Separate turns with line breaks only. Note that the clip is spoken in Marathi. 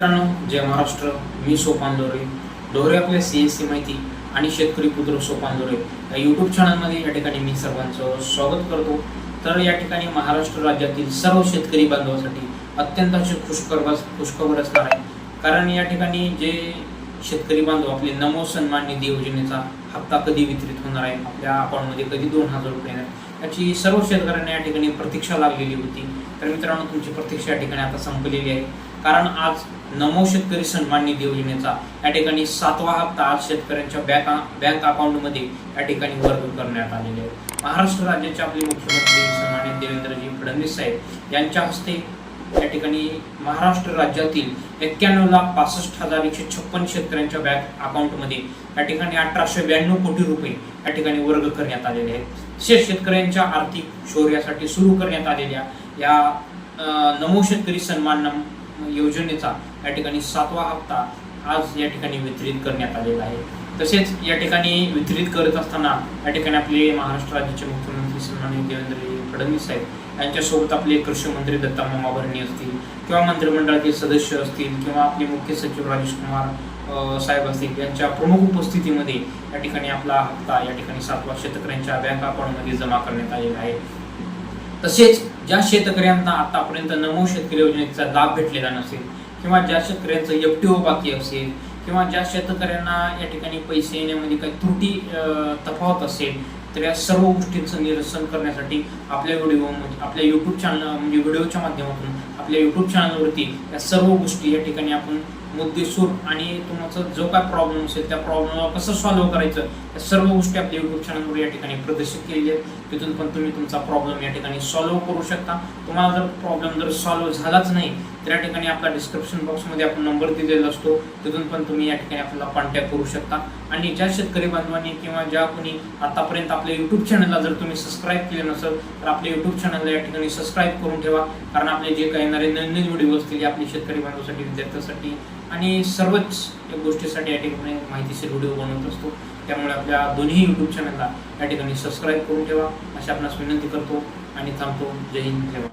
मित्रांनो जय महाराष्ट्र. मी सोपान दोरे दोरे आपल्या सी एस सी माहिती आणि शेतकरी पुत्र सोपान दोरे या यूट्यूब चॅनलमध्ये या ठिकाणी मी सर्वांचं स्वागत करतो. तर या ठिकाणी महाराष्ट्र राज्यातील सर्व शेतकरी बांधवासाठी अत्यंत असे खुशखबर खुशखबर असणार आहे. कारण या ठिकाणी जे शेतकरी बांधव आपले नमो सन्मान निधी योजनेचा हप्ता कधी वितरित होणार आहे? आपल्या अकाउंटमध्ये कधी दोन हजार रुपये येणार याची सर्व शेतकऱ्यांना या ठिकाणी प्रतीक्षा लागलेली होती. तर मित्रांनो तुमची प्रतीक्षा या ठिकाणी आता संपलेली आहे. कारण आज नमो शेतकरी सन्मान निधी योजनेचा या ठिकाणी सातवा हप्ता आज शेतकऱ्यांच्या बँक बँक अकाउंटमध्ये या ठिकाणी वर्ग करण्यात आलेले आहे महाराष्ट्र राज्याचे आपले मुख्यमंत्री सन्मान्य देवेंद्रजी फडणवीस साहेब यांच्या हस्ते या ठिकाणी महाराष्ट्र राज्यातील एक्क्याण्णव लाख पासष्ट हजार एकशे छप्पन शेतकऱ्यांच्या बँक अकाउंटमध्ये या ठिकाणी अठराशे ब्याण्णव कोटी रुपये या ठिकाणी वर्ग करण्यात आलेले आहेत. शेत शेतकऱ्यांच्या आर्थिक शौर्यासाठी सुरू करण्यात आलेल्या या नमो शेतकरी सन्मान योजनेचा या ठिकाणी सातवा हप्ता आज या ठिकाणी वितरित करण्यात आलेला आहे. तसेच या ठिकाणी वितरित करत असताना या ठिकाणी आपले महाराष्ट्र राज्याचे मुख्यमंत्री सन्माननीय देवेंद्र फडणवीस साहेब यांच्यासोबत आपले कृषी मंत्री दत्ता मामा भरणे असतील किंवा मंत्रिमंडळातील सदस्य असतील किंवा आपले मुख्य सचिव राजेश कुमार साहेब असतील यांच्या प्रमुख उपस्थितीमध्ये या ठिकाणी आपला हप्ता या ठिकाणी सातवा शेतकऱ्यांच्या बँक अकाउंटमध्ये जमा करण्यात आलेला आहे. तसेच ज्या शेतकऱ्यांना आतापर्यंत नमो शेतकरी योजनेचा लाभ भेटलेला नसेल किंवा ज्या शेतकऱ्यांचं एफ टी ओ बाकी असेल किंवा ज्या शेतकऱ्यांना या ठिकाणी पैसे येण्यामध्ये काही त्रुटी तफावत असेल तर या सर्व गोष्टींचं निरसन करण्यासाठी आपल्या व्हिडिओ आपल्या यूट्यूब चॅनल म्हणजे व्हिडिओच्या माध्यमातून आपल्या यूट्यूब चॅनलवरती या सर्व गोष्टी या ठिकाणी आपण मुद्देसूर आणि तुमचा जो काय प्रॉब्लेम असेल त्या प्रॉब्लेमला कसं सॉल्व्ह करायचं या सर्व गोष्टी आपल्या यूट्यूब चॅनलवर या ठिकाणी प्रदर्शित केलेली आहेत. तिथून पण तुम्ही तुमचा प्रॉब्लेम या ठिकाणी सॉल्व्ह करू शकता. तुम्हाला जर प्रॉब्लेम जर सॉल्व्ह झालाच नाही तर या ठिकाणी आपला डिस्क्रिप्शन बॉक्समध्ये आपण नंबर दिलेला असतो. तिथून पण तुम्ही या ठिकाणी आपल्याला कॉन्टॅक्ट करू शकता. आणि ज्या शेतकरी बांधवांनी किंवा ज्या कोणी आतापर्यंत आपल्या यूट्यूब चॅनलला जर तुम्ही सबस्क्राईब केले नसेल तर आपल्या यूट्यूब चॅनलला या ठिकाणी सबस्क्राईब करून ठेवा. कारण आपले जे काही येणारे नवीन व्हिडिओ असतील आपली शेतकरी बांधवासाठी विद्यार्थ्यांसाठी आणि सर्वच या गोष्टीसाठी या ठिकाणी माहितीशीर व्हिडिओ बनवत असतो. त्यामुळे आपल्या दोन्ही यूट्यूब चॅनलला या ठिकाणी सबस्क्राईब करून ठेवा. अशी आपणास विनंती करतो आणि थांबतो. जय हिंद ठेवा